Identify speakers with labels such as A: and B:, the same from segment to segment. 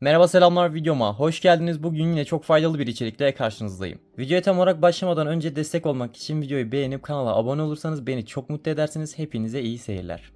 A: Merhaba selamlar videoma hoş geldiniz. Bugün yine çok faydalı bir içerikle karşınızdayım. Videoya tam olarak başlamadan önce destek olmak için videoyu beğenip kanala abone olursanız beni çok mutlu edersiniz. Hepinize iyi seyirler.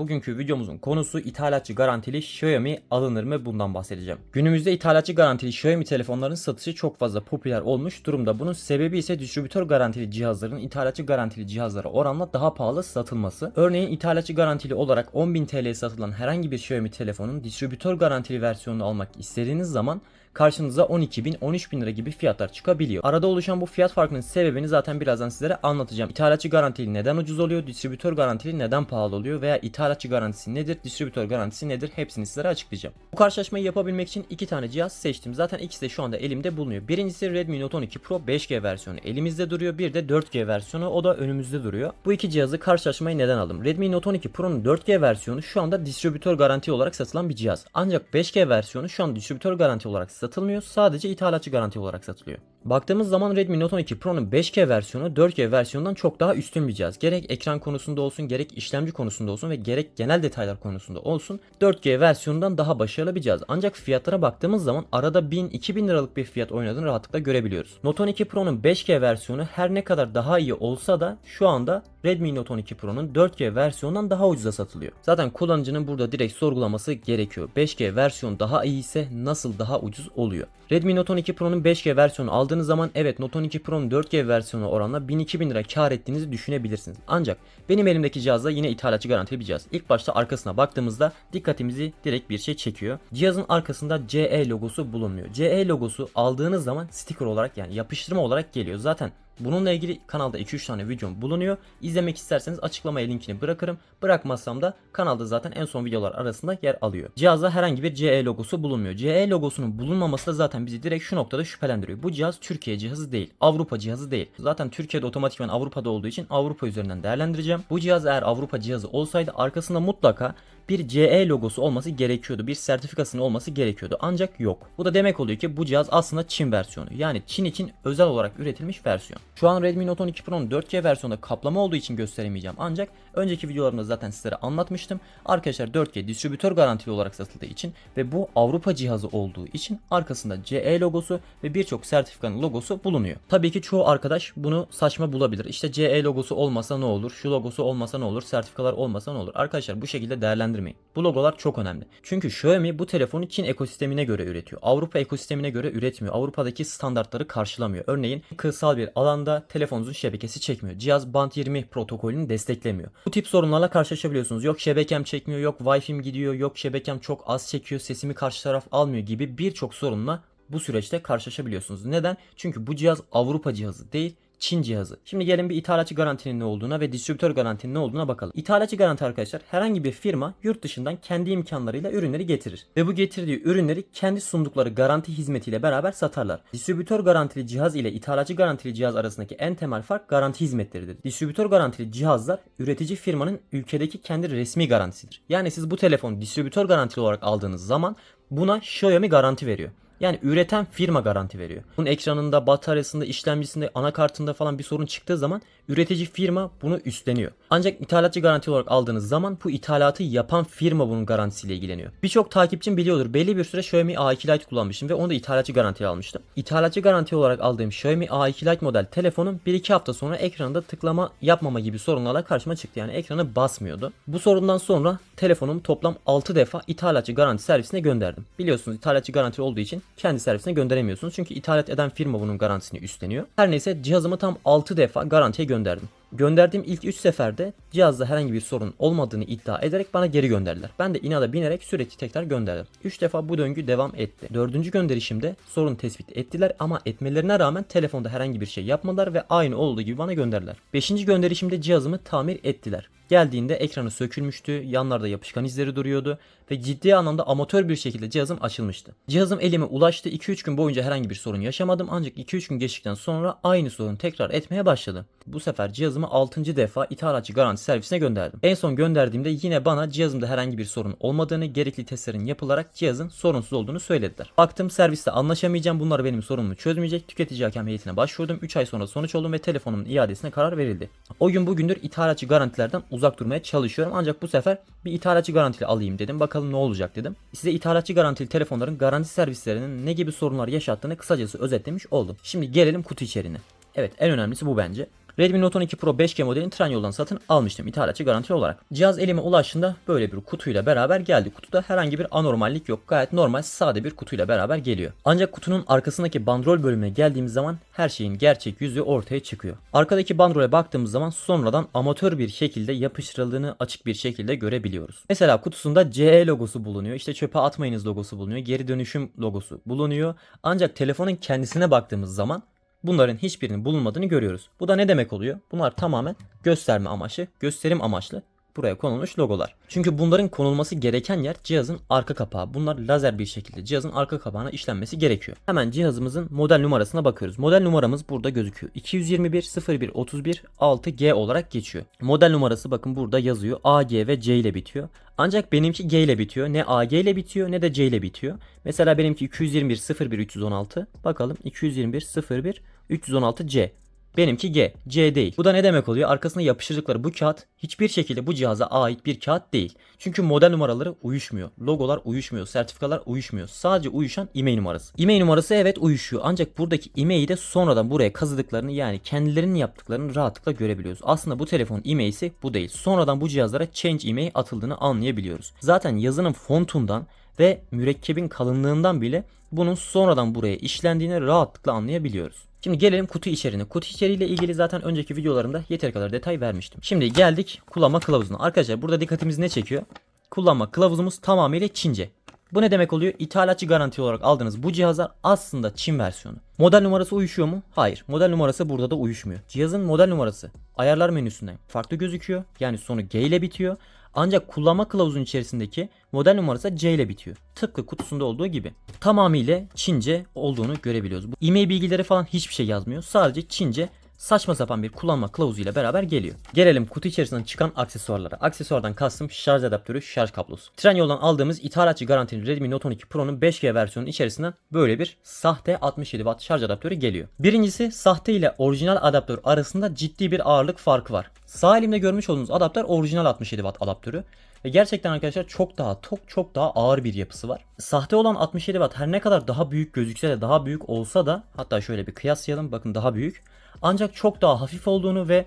A: Bugünkü videomuzun konusu ithalatçı garantili Xiaomi alınır mı bundan bahsedeceğim. Günümüzde ithalatçı garantili Xiaomi telefonların satışı çok fazla popüler olmuş durumda. Bunun sebebi ise distribütör garantili cihazların ithalatçı garantili cihazlara oranla daha pahalı satılması. Örneğin ithalatçı garantili olarak 10.000 TL'ye satılan herhangi bir Xiaomi telefonun distribütör garantili versiyonunu almak istediğiniz zaman karşınıza 12 bin 13 bin lira gibi fiyatlar çıkabiliyor. Arada oluşan bu fiyat farkının sebebini zaten birazdan sizlere anlatacağım. İthalatçı garantili neden ucuz oluyor, distribütör garantili neden pahalı oluyor veya ithalatçı garantisi nedir, distribütör garantisi nedir hepsini sizlere açıklayacağım. Bu karşılaşmayı yapabilmek için iki tane cihaz seçtim. Zaten ikisi de şu anda elimde bulunuyor. Birincisi Redmi Note 12 Pro 5G versiyonu elimizde duruyor. Bir de 4G versiyonu o da önümüzde duruyor. Bu iki cihazı karşılaşmayı neden aldım? Redmi Note 12 Pro'nun 4G versiyonu şu anda distribütör garanti olarak satılan bir cihaz. Ancak 5G versiyonu şu an distribütör garanti olarak satılmıyor. Sadece ithalatçı garanti olarak satılıyor. Baktığımız zaman Redmi Note 12 Pro'nun 5G versiyonu 4G versiyonundan çok daha üstün bir cihaz. Gerek ekran konusunda olsun, gerek işlemci konusunda olsun ve gerek genel detaylar konusunda olsun 4G versiyonundan daha başarılı bir cihaz. Ancak fiyatlara baktığımız zaman arada 1000-2000 liralık bir fiyat oynadığını rahatlıkla görebiliyoruz. Note 12 Pro'nun 5G versiyonu her ne kadar daha iyi olsa da şu anda Redmi Note 12 Pro'nun 4G versiyonundan daha ucuza satılıyor. Zaten kullanıcının burada direkt sorgulaması gerekiyor. 5G versiyon daha iyi ise nasıl daha ucuz oluyor? Redmi Note 12 Pro'nun 5G versiyonu aldığınız zaman evet Note 12 Pro'nun 4G versiyonu oranla 1000-2000 lira kar ettiğinizi düşünebilirsiniz. Ancak benim elimdeki cihazda yine ithalatçı garantili bir cihaz. İlk başta arkasına baktığımızda dikkatimizi direkt bir şey çekiyor. Cihazın arkasında CE logosu bulunmuyor. CE logosu aldığınız zaman sticker olarak yani yapıştırma olarak geliyor. Zaten Bununla ilgili kanalda 2-3 tane videom bulunuyor. İzlemek isterseniz açıklamaya linkini bırakırım. Bırakmazsam da kanalda zaten en son videolar arasında yer alıyor. Cihazda herhangi bir CE logosu bulunmuyor. CE logosunun bulunmaması da zaten bizi direkt şu noktada şüphelendiriyor. Bu cihaz Türkiye cihazı değil. Avrupa cihazı değil. Zaten Türkiye'de otomatikman Avrupa'da olduğu için Avrupa üzerinden değerlendireceğim. Bu cihaz eğer Avrupa cihazı olsaydı arkasında mutlaka bir CE logosu olması gerekiyordu. Bir sertifikasının olması gerekiyordu. Ancak yok. Bu da demek oluyor ki bu cihaz aslında Çin versiyonu. Yani Çin için özel olarak üretilmiş versiyon. Şu an Redmi Note 12 Pro'nun 4G versiyonunda kaplama olduğu için gösteremeyeceğim. Ancak önceki videolarımda zaten sizlere anlatmıştım. Arkadaşlar 4G distribütör garantili olarak satıldığı için ve bu Avrupa cihazı olduğu için arkasında CE logosu ve birçok sertifikanın logosu bulunuyor. Tabii ki çoğu arkadaş bunu saçma bulabilir. İşte CE logosu olmasa ne olur? Şu logosu olmasa ne olur? Sertifikalar olmasa ne olur? Arkadaşlar bu şekilde değerlendirmeyin. Bu logolar çok önemli. Çünkü Xiaomi bu telefonu Çin ekosistemine göre üretiyor. Avrupa ekosistemine göre üretmiyor. Avrupa'daki standartları karşılamıyor. Örneğin kırsal bir alanda telefonunuzun şebekesi çekmiyor. Cihaz Band 20 protokolünü desteklemiyor. Bu tip sorunlarla karşılaşabiliyorsunuz. Yok şebekem çekmiyor, yok Wi-Fi'm gidiyor, yok şebekem çok az çekiyor, sesimi karşı taraf almıyor gibi birçok sorunla bu süreçte karşılaşabiliyorsunuz. Neden? Çünkü bu cihaz Avrupa cihazı değil, Çin cihazı. Şimdi gelin bir ithalatçı garantinin ne olduğuna ve distribütör garantinin ne olduğuna bakalım. İthalatçı garanti arkadaşlar herhangi bir firma yurt dışından kendi imkanlarıyla ürünleri getirir. Ve bu getirdiği ürünleri kendi sundukları garanti hizmetiyle beraber satarlar. Distribütör garantili cihaz ile ithalatçı garantili cihaz arasındaki en temel fark garanti hizmetleridir. Distribütör garantili cihazlar üretici firmanın ülkedeki kendi resmi garantisidir. Yani siz bu telefonu distribütör garantili olarak aldığınız zaman buna Xiaomi garanti veriyor. Yani üreten firma garanti veriyor. Bunun ekranında, bataryasında, işlemcisinde, anakartında falan bir sorun çıktığı zaman üretici firma bunu üstleniyor. Ancak ithalatçı garanti olarak aldığınız zaman bu ithalatı yapan firma bunun garantisiyle ilgileniyor. Birçok takipçim biliyordur. Belli bir süre Xiaomi A2 Lite kullanmıştım ve onu da ithalatçı garantiye almıştım. İthalatçı garanti olarak aldığım Xiaomi A2 Lite model telefonum 1-2 hafta sonra ekranında tıklama yapmama gibi sorunlarla karşıma çıktı. Yani ekranı basmıyordu. Bu sorundan sonra telefonumu toplam 6 defa ithalatçı garanti servisine gönderdim. Biliyorsunuz ithalatçı garanti olduğu için kendi servisine gönderemiyorsunuz. Çünkü ithalat eden firma bunun garantisini üstleniyor. Her neyse cihazımı tam 6 defa garantiye gönderdim. Gönderdiğim ilk 3 seferde cihazda herhangi bir sorun olmadığını iddia ederek bana geri gönderdiler. Ben de inada binerek sürekli tekrar gönderdim. 3 defa bu döngü devam etti. 4. gönderişimde sorun tespit ettiler ama etmelerine rağmen telefonda herhangi bir şey yapmadılar ve aynı olduğu gibi bana gönderdiler. 5. gönderişimde cihazımı tamir ettiler. Geldiğinde ekranı sökülmüştü, yanlarda yapışkan izleri duruyordu ve ciddi anlamda amatör bir şekilde cihazım açılmıştı. Cihazım elime ulaştı. 2-3 gün boyunca herhangi bir sorun yaşamadım ancak 2-3 gün geçtikten sonra aynı sorun tekrar etmeye başladı. Bu sefer cihazım cihazımı 6. defa ithalatçı garanti servisine gönderdim. En son gönderdiğimde yine bana cihazımda herhangi bir sorun olmadığını, gerekli testlerin yapılarak cihazın sorunsuz olduğunu söylediler. Baktım serviste anlaşamayacağım. Bunlar benim sorunumu çözmeyecek. Tüketici hakem heyetine başvurdum. 3 ay sonra sonuç oldum ve telefonumun iadesine karar verildi. O gün bugündür ithalatçı garantilerden uzak durmaya çalışıyorum. Ancak bu sefer bir ithalatçı garantili alayım dedim. Bakalım ne olacak dedim. Size ithalatçı garantili telefonların garanti servislerinin ne gibi sorunlar yaşattığını kısacası özetlemiş oldum. Şimdi gelelim kutu içeriğine. Evet en önemlisi bu bence. Redmi Note 12 Pro 5G modelini Trendyol'dan satın almıştım ithalatçı garantili olarak. Cihaz elime ulaştığında böyle bir kutuyla beraber geldi. Kutuda herhangi bir anormallik yok. Gayet normal sade bir kutuyla beraber geliyor. Ancak kutunun arkasındaki bandrol bölümüne geldiğimiz zaman her şeyin gerçek yüzü ortaya çıkıyor. Arkadaki bandrole baktığımız zaman sonradan amatör bir şekilde yapıştırıldığını açık bir şekilde görebiliyoruz. Mesela kutusunda CE logosu bulunuyor. İşte çöpe atmayınız logosu bulunuyor. Geri dönüşüm logosu bulunuyor. Ancak telefonun kendisine baktığımız zaman bunların hiçbirinin bulunmadığını görüyoruz. Bu da ne demek oluyor? Bunlar tamamen gösterme amaçlı, gösterim amaçlı buraya konulmuş logolar. Çünkü bunların konulması gereken yer cihazın arka kapağı. Bunlar lazer bir şekilde cihazın arka kapağına işlenmesi gerekiyor. Hemen cihazımızın model numarasına bakıyoruz. Model numaramız burada gözüküyor. 221 01 31 6G olarak geçiyor. Model numarası bakın burada yazıyor. AG ve C ile bitiyor. Ancak benimki G ile bitiyor. Ne AG ile bitiyor ne de C ile bitiyor. Mesela benimki 221 01 316. Bakalım 221 01 316C. Benimki G, C değil. Bu da ne demek oluyor? Arkasına yapıştırdıkları bu kağıt hiçbir şekilde bu cihaza ait bir kağıt değil. Çünkü model numaraları uyuşmuyor. Logolar uyuşmuyor. Sertifikalar uyuşmuyor. Sadece uyuşan IMEI numarası. IMEI numarası evet uyuşuyor. Ancak buradaki IMEI'yi de sonradan buraya kazıdıklarını yani kendilerinin yaptıklarını rahatlıkla görebiliyoruz. Aslında bu telefonun IMEI'si bu değil. Sonradan bu cihazlara Change IMEI atıldığını anlayabiliyoruz. Zaten yazının fontundan ve mürekkebin kalınlığından bile bunun sonradan buraya işlendiğini rahatlıkla anlayabiliyoruz. Şimdi gelelim kutu içeriğine. Kutu içeriğiyle ilgili zaten önceki videolarımda yeteri kadar detay vermiştim. Şimdi geldik kullanma kılavuzuna. Arkadaşlar burada dikkatimiz ne çekiyor? Kullanma kılavuzumuz tamamıyla Çince. Bu ne demek oluyor? İthalatçı garanti olarak aldığınız bu cihazlar aslında Çin versiyonu. Model numarası uyuşuyor mu? Hayır. Model numarası burada da uyuşmuyor. Cihazın model numarası ayarlar menüsünden farklı gözüküyor. Yani sonu G ile bitiyor. Ancak kullanma kılavuzun içerisindeki model numarası C ile bitiyor. Tıpkı kutusunda olduğu gibi. Tamamıyla Çince olduğunu görebiliyoruz. Bu e-mail bilgileri falan hiçbir şey yazmıyor. Sadece Çince saçma sapan bir kullanma kılavuzuyla beraber geliyor. Gelelim kutu içerisinden çıkan aksesuarlara. Aksesuardan kastım şarj adaptörü, şarj kablosu. Trendyol'dan aldığımız ithalatçı garantili Redmi Note 12 Pro'nun 5G versiyonunun içerisinden böyle bir sahte 67 watt şarj adaptörü geliyor. Birincisi sahte ile orijinal adaptör arasında ciddi bir ağırlık farkı var. Sağ elimde görmüş olduğunuz adaptör orijinal 67 watt adaptörü. Ve gerçekten arkadaşlar çok daha çok çok daha ağır bir yapısı var. Sahte olan 67 watt her ne kadar daha büyük gözükse de daha büyük olsa da hatta şöyle bir kıyaslayalım bakın daha büyük. Ancak çok daha hafif olduğunu ve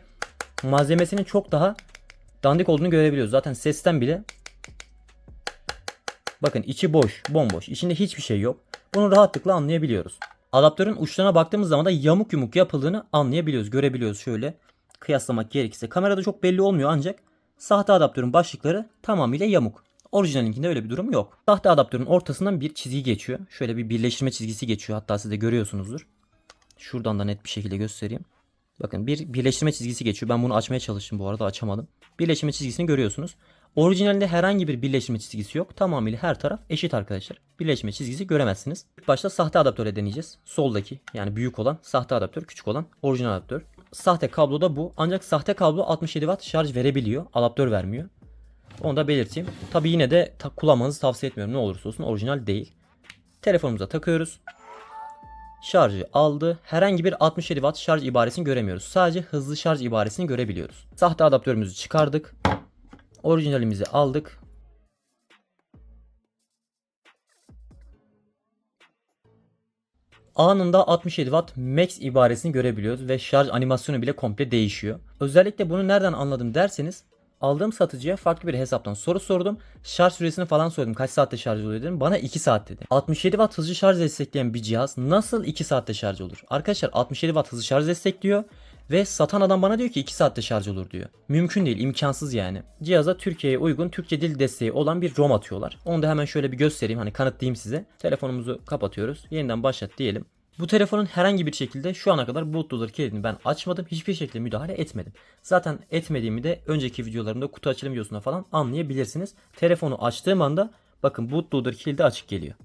A: malzemesinin çok daha dandik olduğunu görebiliyoruz. Zaten sesten bile bakın içi boş, bomboş. İçinde hiçbir şey yok. Bunu rahatlıkla anlayabiliyoruz. Adaptörün uçlarına baktığımız zaman da yamuk yumuk yapıldığını anlayabiliyoruz, görebiliyoruz şöyle. Kıyaslamak gerekirse. Kamerada çok belli olmuyor ancak sahte adaptörün başlıkları tamamıyla yamuk. Orijinalinkinde öyle bir durum yok. Sahte adaptörün ortasından bir çizgi geçiyor. Şöyle bir birleştirme çizgisi geçiyor. Hatta siz de görüyorsunuzdur. Şuradan da net bir şekilde göstereyim. Bakın bir birleştirme çizgisi geçiyor. Ben bunu açmaya çalıştım bu arada açamadım. Birleştirme çizgisini görüyorsunuz. Orijinalinde herhangi bir birleştirme çizgisi yok. Tamamıyla her taraf eşit arkadaşlar. Birleştirme çizgisi göremezsiniz. İlk başta sahte adaptöre deneyeceğiz. Soldaki yani büyük olan sahte adaptör, küçük olan orijinal adaptör. Sahte kablo da bu. Ancak sahte kablo 67 watt şarj verebiliyor. Adaptör vermiyor. Onu da belirteyim. Tabi yine de ta- kullanmanızı tavsiye etmiyorum. Ne olursa olsun orijinal değil. Telefonumuza takıyoruz. Şarjı aldı. Herhangi bir 67 watt şarj ibaresini göremiyoruz. Sadece hızlı şarj ibaresini görebiliyoruz. Sahte adaptörümüzü çıkardık. Orijinalimizi aldık. Anında 67 watt max ibaresini görebiliyoruz ve şarj animasyonu bile komple değişiyor. Özellikle bunu nereden anladım derseniz aldığım satıcıya farklı bir hesaptan soru sordum. Şarj süresini falan sordum. Kaç saatte şarj oluyor dedim. Bana 2 saat dedi. 67 watt hızlı şarj destekleyen bir cihaz nasıl 2 saatte şarj olur? Arkadaşlar 67 watt hızlı şarj destekliyor. Ve satan adam bana diyor ki 2 saatte şarj olur diyor. Mümkün değil, imkansız yani. Cihaza Türkiye'ye uygun Türkçe dil desteği olan bir ROM atıyorlar. Onu da hemen şöyle bir göstereyim, hani kanıtlayayım size. Telefonumuzu kapatıyoruz. Yeniden başlat diyelim. Bu telefonun herhangi bir şekilde şu ana kadar bootloader kilidini ben açmadım. Hiçbir şekilde müdahale etmedim. Zaten etmediğimi de önceki videolarımda kutu açılım videosunda falan anlayabilirsiniz. Telefonu açtığım anda bakın bootloader kilidi açık geliyor.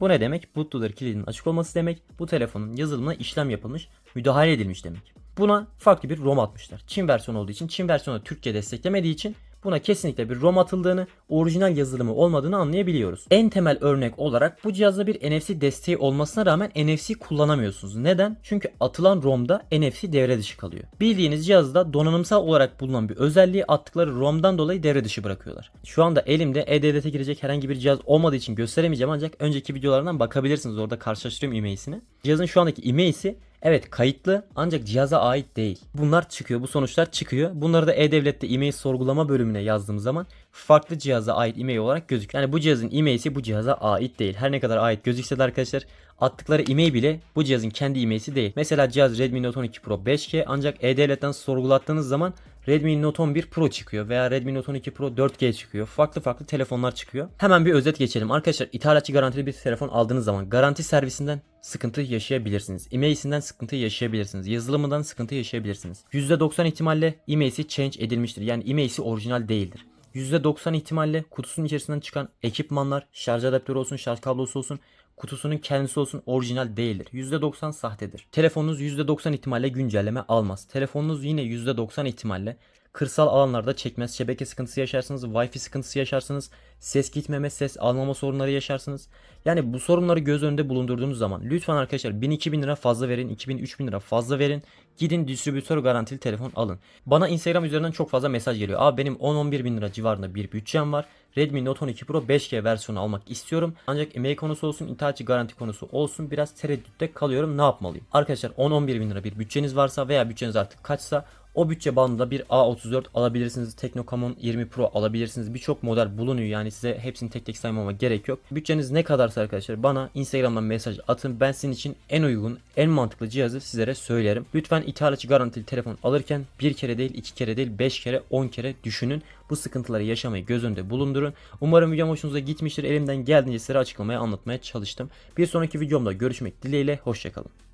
A: Bu ne demek? Bootloader kilidinin açık olması demek. Bu telefonun yazılımına işlem yapılmış, müdahale edilmiş demek. Buna farklı bir ROM atmışlar. Çin versiyonu olduğu için Çin versiyonu Türkçe desteklemediği için buna kesinlikle bir ROM atıldığını, orijinal yazılımı olmadığını anlayabiliyoruz. En temel örnek olarak bu cihazda bir NFC desteği olmasına rağmen NFC kullanamıyorsunuz. Neden? Çünkü atılan ROM'da NFC devre dışı kalıyor. Bildiğiniz cihazda donanımsal olarak bulunan bir özelliği attıkları ROM'dan dolayı devre dışı bırakıyorlar. Şu anda elimde E-Devlet'e girecek herhangi bir cihaz olmadığı için gösteremeyeceğim ancak önceki videolardan bakabilirsiniz. Orada karşılaştırıyorum IMEI'sini. Cihazın şu andaki IMEI'si Evet kayıtlı ancak cihaza ait değil. Bunlar çıkıyor. Bu sonuçlar çıkıyor. Bunları da E-Devlet'te e-mail sorgulama bölümüne yazdığım zaman farklı cihaza ait e-mail olarak gözüküyor. Yani bu cihazın e-mail'si bu cihaza ait değil. Her ne kadar ait gözükse de arkadaşlar attıkları e-mail bile bu cihazın kendi e-mail'si değil. Mesela cihaz Redmi Note 12 Pro 5G ancak E-Devlet'ten sorgulattığınız zaman Redmi Note 11 Pro çıkıyor veya Redmi Note 12 Pro 4G çıkıyor. Farklı farklı telefonlar çıkıyor. Hemen bir özet geçelim. Arkadaşlar ithalatçı garantili bir telefon aldığınız zaman garanti servisinden sıkıntı yaşayabilirsiniz. E-mail'sinden sıkıntı yaşayabilirsiniz. Yazılımından sıkıntı yaşayabilirsiniz. %90 ihtimalle e-mail'si change edilmiştir. Yani e-mail'si orijinal değildir. %90 ihtimalle kutusunun içerisinden çıkan ekipmanlar, şarj adaptörü olsun, şarj kablosu olsun, kutusunun kendisi olsun orijinal değildir. %90 sahtedir. Telefonunuz %90 ihtimalle güncelleme almaz. Telefonunuz yine %90 ihtimalle kırsal alanlarda çekmez. Şebeke sıkıntısı yaşarsınız, Wi-Fi sıkıntısı yaşarsınız, ses gitmeme, ses almama sorunları yaşarsınız. Yani bu sorunları göz önünde bulundurduğunuz zaman lütfen arkadaşlar 1000-2000 lira fazla verin, 2000-3000 lira fazla verin. Gidin distribütör garantili telefon alın. Bana Instagram üzerinden çok fazla mesaj geliyor. Abi benim 10-11 bin lira civarında bir bütçem var. Redmi Note 12 Pro 5G versiyonu almak istiyorum. Ancak emeği konusu olsun, ithalatçı garanti konusu olsun biraz tereddütte kalıyorum. Ne yapmalıyım? Arkadaşlar 10-11 bin lira bir bütçeniz varsa veya bütçeniz artık kaçsa o bütçe bandında bir A34 alabilirsiniz. Teknokamon 20 Pro alabilirsiniz. Birçok model bulunuyor yani size hepsini tek tek saymama gerek yok. Bütçeniz ne kadarsa arkadaşlar bana Instagram'dan mesaj atın. Ben sizin için en uygun, en mantıklı cihazı sizlere söylerim. Lütfen ithalatçı garantili telefon alırken bir kere değil, iki kere değil, 5 kere, 10 kere düşünün. Bu sıkıntıları yaşamayı göz önünde bulundurun. Umarım videom hoşunuza gitmiştir. Elimden geldiğince sizlere açıklamaya anlatmaya çalıştım. Bir sonraki videomda görüşmek dileğiyle. Hoşçakalın.